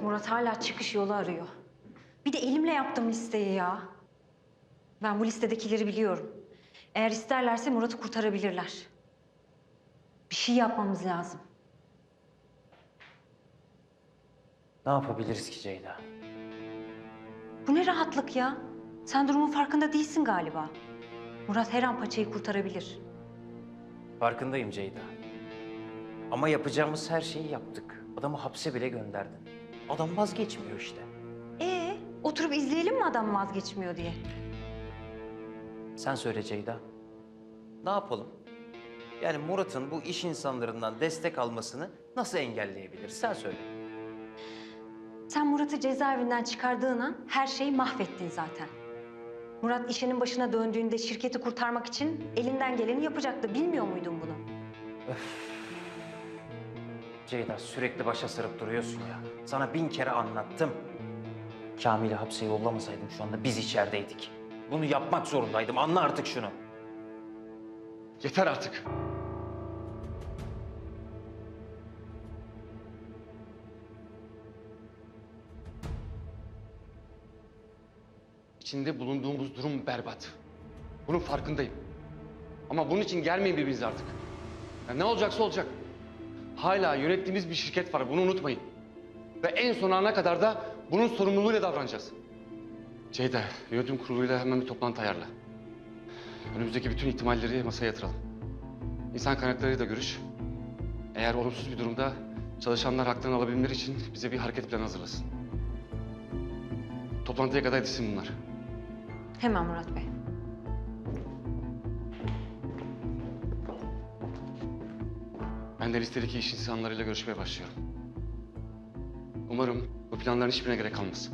Murat hala çıkış yolu arıyor. Bir de elimle yaptım listeyi ya. Ben bu listedekileri biliyorum. Eğer isterlerse Murat'ı kurtarabilirler. Bir şey yapmamız lazım. Ne yapabiliriz ki Ceyda? Bu ne rahatlık ya? Sen durumun farkında değilsin galiba. Murat her an paçayı kurtarabilir. Farkındayım Ceyda. Ama yapacağımız her şeyi yaptık. Adamı hapse bile gönderdin. Adam vazgeçmiyor işte. Ee, oturup izleyelim mi adam vazgeçmiyor diye? Sen söyle Ceyda. Ne yapalım? Yani Murat'ın bu iş insanlarından destek almasını nasıl engelleyebiliriz? Sen söyle. Sen Murat'ı cezaevinden çıkardığın an her şeyi mahvettin zaten. Murat işinin başına döndüğünde şirketi kurtarmak için elinden geleni yapacaktı. Bilmiyor muydun bunu? Ceyda sürekli başa sarıp duruyorsun ya. Sana bin kere anlattım. Kamil'i hapse yollamasaydım şu anda biz içerideydik. Bunu yapmak zorundaydım. Anla artık şunu. Yeter artık. İçinde bulunduğumuz durum berbat. Bunun farkındayım. Ama bunun için gelmeyin birbirinize artık. Ya ne olacaksa olacak. Hala yönettiğimiz bir şirket var, bunu unutmayın. Ve en son ana kadar da bunun sorumluluğuyla davranacağız. Ceyda, yönetim kuruluyla hemen bir toplantı ayarla. Önümüzdeki bütün ihtimalleri masaya yatıralım. İnsan kaynaklarıyla da görüş. Eğer olumsuz bir durumda çalışanlar haklarını alabilmeleri için bize bir hareket planı hazırlasın. Toplantıya kadar yetişsin bunlar. Hemen Murat Bey. Ben de listedeki iş insanlarıyla görüşmeye başlıyorum. Umarım bu planların hiçbirine gerek kalmaz.